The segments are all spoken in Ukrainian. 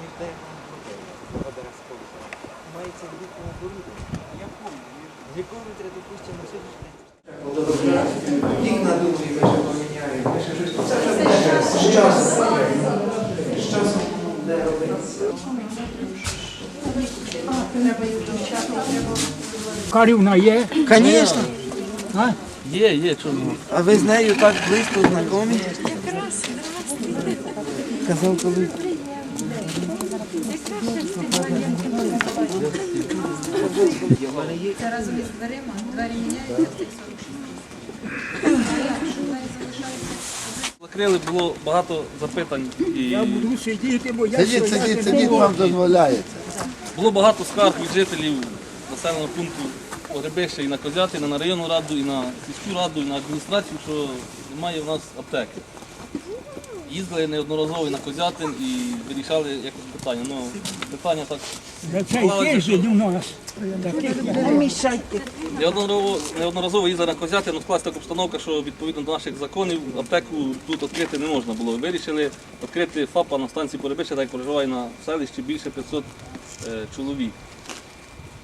між деревом і водою, вода розповідає. Мається глибоко оборудовано. Я помню. Гликометри, допустимо, на сьогоднішній день. Вікна дуже, ми ще поміняємо. Це вже з часом. З часом буде робитися. Карівна є? Звісно. Є, є, чому. А ви з нею так близько знайомі? Якраз, якраз. Казав, коли це разом із дверима, двері міняються в цих 46. Закрили, було багато запитань і Я буду сидіти, бо я Сидіть, стояти сидіть, не сидіть, можу. вам дозволяється. було багато скарг від жителів населеного пункту Погребище і на Козятина, на районну раду, і на сільську раду, і на адміністрацію, що немає в нас аптеки. Їздили неодноразово і на Козятин і вирішали якось питання. Ну, питання так За цей тиждень у нас таких Неодноразово, неодноразово їздили на Козятин, склалася така обстановка, що відповідно до наших законів аптеку тут відкрити не можна було. Вирішили відкрити ФАПа на станції Поребища, так як проживає на селищі більше 500 е, чоловік.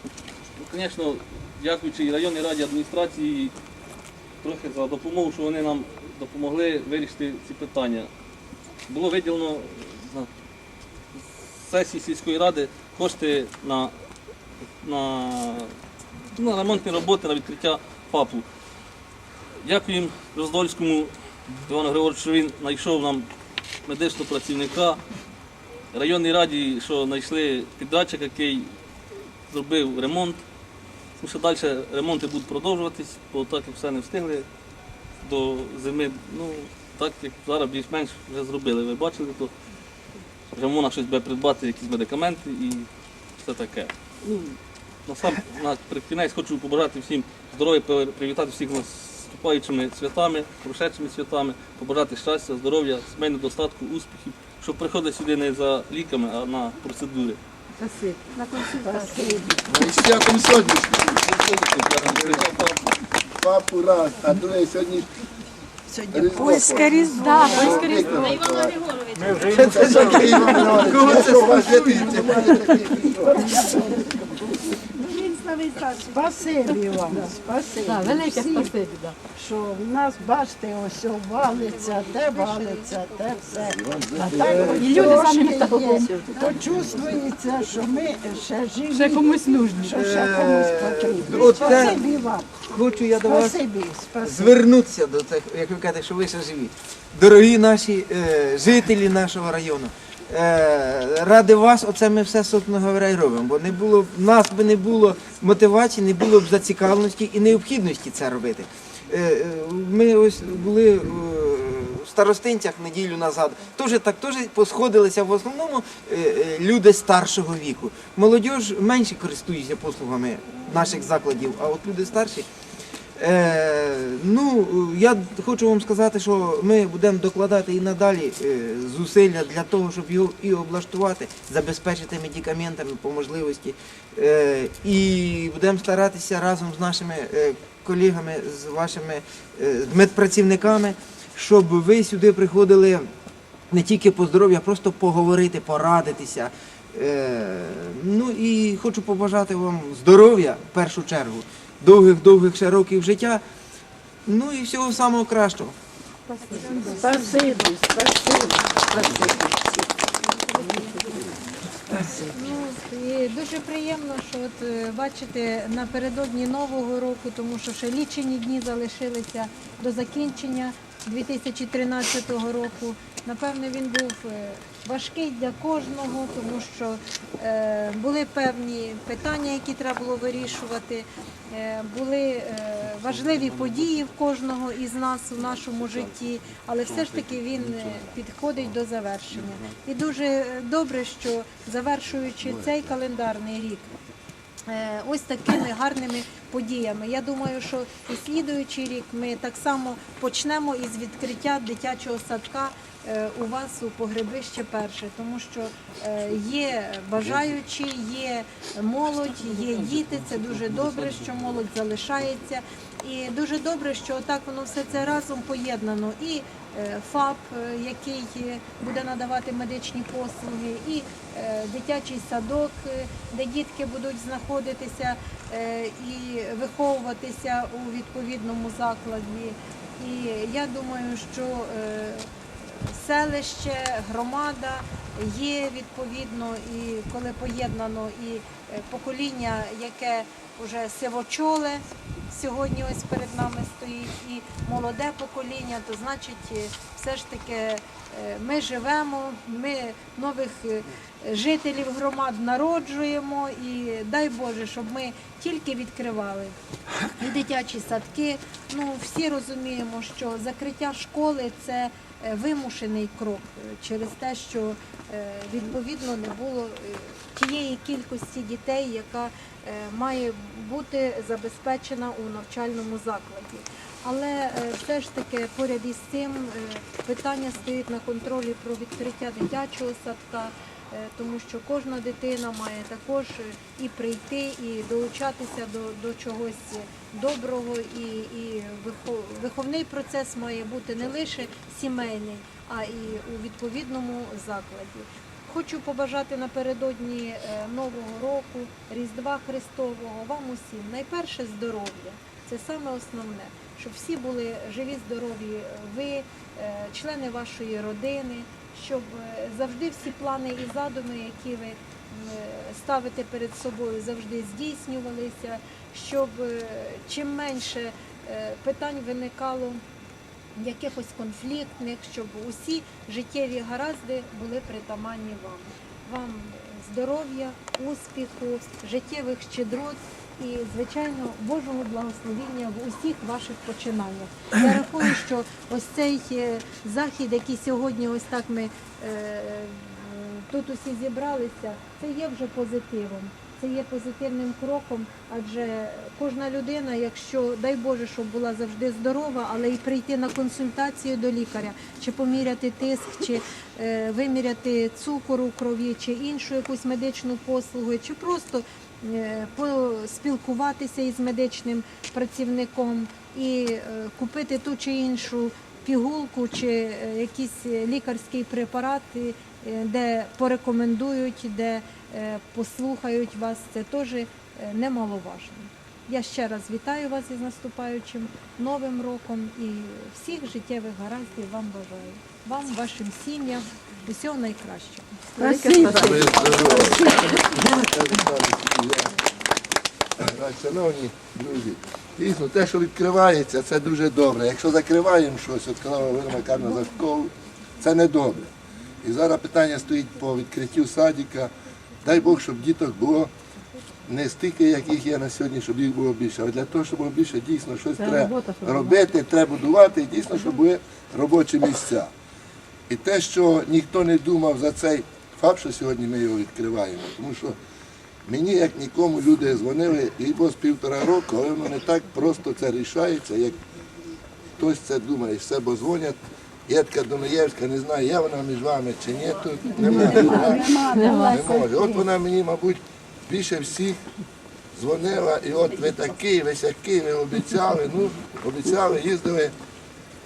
Ну, Звісно, дякуючи і районній раді адміністрації трохи за допомогу, що вони нам допомогли вирішити ці питання. Було виділено сесії сільської ради кошти на на, на ремонтні роботи, на відкриття ФАПу. Дякуємо Роздольському Івану Григоровичу, що він знайшов нам медичного працівника. Районній раді, що знайшли підрядчика, який зробив ремонт. Тому що далі ремонти будуть продовжуватись, бо так як все не встигли до зими. Ну, так як зараз більш-менш вже зробили. Ви бачили, то вже можна щось буде придбати, якісь медикаменти і все таке. Ну, на при кінець хочу побажати всім здоров'я, привітати всіх нас з наступаючими святами, прошедшими святами, побажати щастя, здоров'я, сімейного достатку, успіхів, щоб приходили сюди не за ліками, а на процедури. Ну, і святом сьогоднішнім. Папу раз, а другий сьогодні Польська різдва. Польська різдва. Це такий Іван Іванович. Кого це у вас жити? Це мене такий. Спасибі вам, спасибі. Велике всім, спасибі. да. що в нас, бачите, ось о, валиться, те валиться, те все. А так І люди самі є. Почувствується, що ми ще живі, Ще комусь нужні. що ще комусь потрібно. Спасибі вам, Хочу я до вас спасибі, спасибі. звернутися до тих, як ви кажете, що ви ще живі. Дорогі наші е, жителі нашого району. Е, ради вас оце ми все, собственно говоря, і робимо. Бо не було нас би не було мотивації, не було б зацікавленості і необхідності це робити. Е, е, ми ось були в старостинцях неділю назад. Теж так теж посходилися в основному люди старшого віку. Молодь менше користується послугами наших закладів, а от люди старші. Е, ну, я хочу вам сказати, що ми будемо докладати і надалі е, зусилля для того, щоб його і облаштувати, забезпечити медикаментами по можливості. Е, і будемо старатися разом з нашими е, колегами, з вашими е, медпрацівниками, щоб ви сюди приходили не тільки по здоров'ю, а просто поговорити, порадитися. Е, ну і хочу побажати вам здоров'я в першу чергу, довгих-довгих ще років життя. Ну і всього самого кращого. Спасибі, спасибі, спасибі. І дуже приємно, що от е, бачите напередодні нового року, тому що ще лічені дні залишилися до закінчення 2013 року. Напевне, він був е, важкий для кожного, тому що е, були певні питання, які треба було вирішувати. Е, були важливі події в кожного із нас у нашому житті, але все ж таки він підходить до завершення. І дуже добре, що завершуючи цей календарний рік. Ось такими гарними подіями. Я думаю, що і слідуючий рік ми так само почнемо із відкриття дитячого садка е, у вас у погребище перше, тому що е, є бажаючі, є молодь, є діти. Це дуже добре, що молодь залишається. І дуже добре, що так воно все це разом поєднано. І е, ФАП, який буде надавати медичні послуги, і дитячий садок, де дітки будуть знаходитися. Е, і виховуватися у відповідному закладі. І я думаю, що е, селище, громада є відповідно, і коли поєднано і е, покоління, яке вже сивочоле сьогодні ось перед нами стоїть, і молоде покоління, то значить е, все ж таки е, ми живемо, ми нових жителів громад народжуємо і дай Боже, щоб ми тільки відкривали і дитячі садки. Ну всі розуміємо, що закриття школи це вимушений крок е, через те, що е, відповідно не було е, тієї кількості дітей, яка е, має бути забезпечена у навчальному закладі. Але е, все ж таки поряд із цим е, питання стоїть на контролі про відкриття дитячого садка, е, тому що кожна дитина має також е, і прийти, і долучатися до, до чогось доброго, і, і виховний процес має бути не лише сімейний, а і у відповідному закладі. Хочу побажати напередодні е, Нового року, Різдва Христового, вам усім найперше здоров'я. Це саме основне, щоб всі були живі, здорові е, ви, е, члени вашої родини, щоб е, завжди всі плани і задуми, які ви е, ставите перед собою, завжди здійснювалися, щоб е, чим менше е, питань виникало якихось конфліктних, щоб усі життєві гаразди були притаманні вам. Вам здоров'я, успіху, життєвих щедрот і, звичайно, Божого благословення в усіх ваших починаннях. Я рахую, що ось цей е, захід, який сьогодні ось так ми е, тут усі зібралися, це є вже позитивом. Це є позитивним кроком, адже кожна людина, якщо дай Боже, щоб була завжди здорова, але і прийти на консультацію до лікаря, чи поміряти тиск, чи е, виміряти цукор у крові, чи іншу якусь медичну послугу, чи просто е, поспілкуватися із медичним працівником і е, купити ту чи іншу пігулку чи е, якийсь лікарський препарат, де порекомендують, де е, послухають вас, це теж е, немаловажно. Я ще раз вітаю вас із наступаючим новим роком і всіх життєвих гараздів вам бажаю. Вам, вашим сім'ям, усього найкращого. Шановні друзі, дійсно, те, що відкривається, це дуже добре. Якщо закриваємо щось, от казала Галина Макарна за школу, це не добре. І зараз питання стоїть по відкриттю садика. Дай Бог, щоб діток було не стільки, як їх є на сьогодні, щоб їх було більше. А для того, щоб було більше, дійсно щось треба робити, треба будувати, і дійсно, щоб були робочі місця. І те, що ніхто не думав за цей ФАП, що сьогодні ми його відкриваємо, тому що мені, як нікому, люди дзвонили і з півтора року, але воно не так просто це рішається, як хтось це думає. Все, бо дзвонять. Є така Дунаєвська, не знаю, є вона між вами чи ні, тут немає. Не може. От вона мені, мабуть, більше всіх дзвонила, і от ви такий, ви сякий, ви обіцяли, ну, обіцяли, їздили.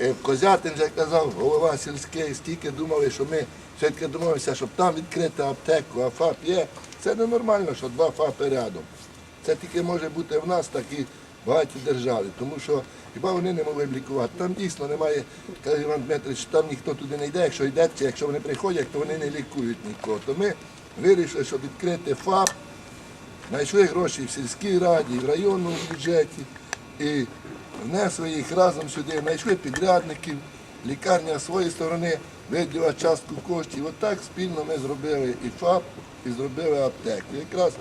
В Козятин вже казав, голова сільський, стільки думали, що ми все-таки домовилися, щоб там відкрити аптеку, а ФАП є. Це ненормально, що два ФАПи рядом. Це тільки може бути в нас, так і в багаті державі, тому що хіба вони не могли б лікувати. Там дійсно немає, каже Іван Дмитрович, там ніхто туди не йде, якщо йде, чи якщо вони приходять, то вони не лікують нікого. То ми вирішили, щоб відкрити ФАП, знайшли гроші в сільській раді, в районному бюджеті і внесли їх разом сюди, знайшли підрядників, лікарня з своєї сторони виділа частку коштів. Отак спільно ми зробили і ФАП, і зробили аптеку. Якраз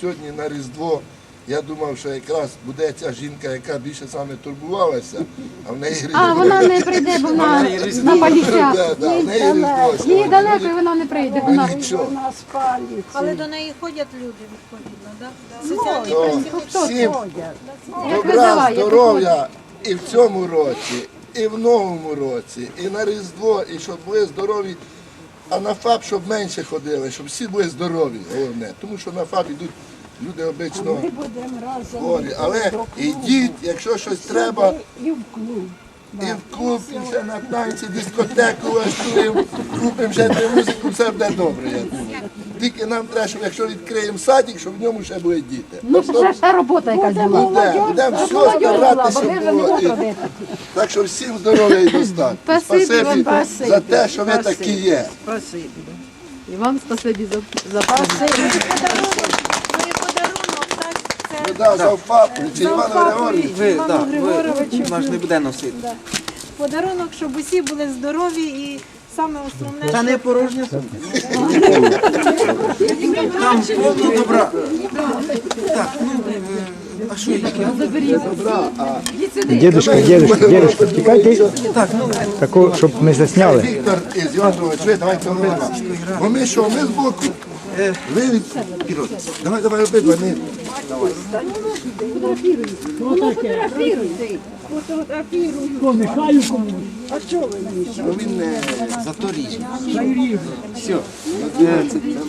сьогодні на Різдво я думав, що якраз буде ця жінка, яка більше саме турбувалася, а в неї А вона не прийде, бо вона на. Да, да, в неї Різдво Їй далеко, і вона не прийде. Ну, Вона нічого. Вона спалюється. Але до неї ходять люди відповідно, да? Ну, Соціальні То всім добра, здоров'я і в цьому році, і в новому році, і на Різдво, і щоб були здорові. А на ФАП, щоб менше ходили, щоб всі були здорові, головне. Тому що на ФАП йдуть люди обично Ми будемо разом. хворі. Але ідіть, якщо щось треба, І в клуб. І вкупимося на танці, дискотеку влаштуємо, купимо ще ту музику, все буде добре, я думаю. Тільки нам треба, щоб якщо відкриємо садик, щоб в ньому ще були діти. Ну, ще, ще робота якась була. Буде, будемо все старатися було. І- Так що всім здоров'я і достатку. Спасибі вам, спасибі, за те, що ви такі є. Спасибі. І вам спасибі за, за Спасибі. Ну і подарунок, так, це Ну, да, чи. Ви, Івану да, ви, Григоровичу. наш не буде носити. подарунок, щоб усі були здорові і саме основне, Та не порожня сумка. Там повно добра. Так, ну, е, а що яке? Дедушка, дедушка, дедушка, тікайте, Так, ну, таку, щоб ми засняли. Віктор із Іван Григорович, ви давайте цього Бо ми що, ми збоку. Ви від... Давай, давай, обидва. Ми... То Михайло комусь. Ну, він не... зато річ. Все. Е,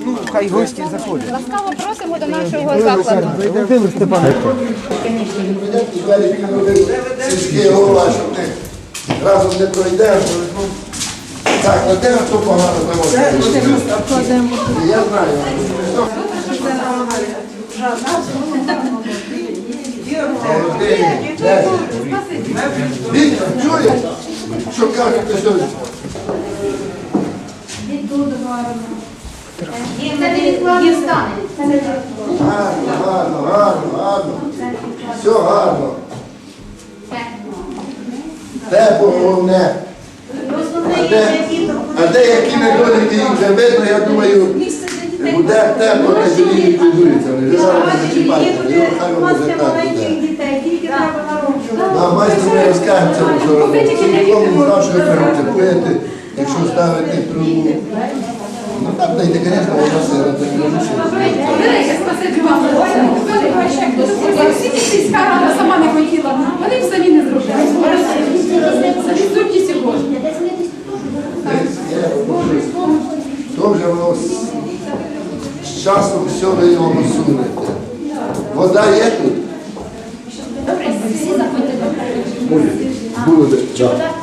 Ну, хай гості заходять. Ласкаво просимо до нашого закладу. Володимир Степанович. Сільський голова, що ми разом не пройдемо. Так, а де хто погано заводить? Я знаю. Віктор, чуєш? Що кажете, що гарно, гарно, гарно, гарно. Все гарно. Тепло головне. А де, а де які недоліки їх вже видно, я думаю, буде тепло, та ліквідуються. Вони вже зараз не. Його хай воно вже буде. Майстер не розкажеться цьому, що робити. Нікому не знав, що ви прицепуєте, якщо ставити трубу. Ну так, дайте, не, звісно, воно все розуміє. Спасибі вам за це. Всі сільська рада сама не хотіла. Вони б самі не зробили. Це відсутні сьогодні. То вже воно з- з все ви його посунете. Вода є тут? Буде. Буде, так. підемо ще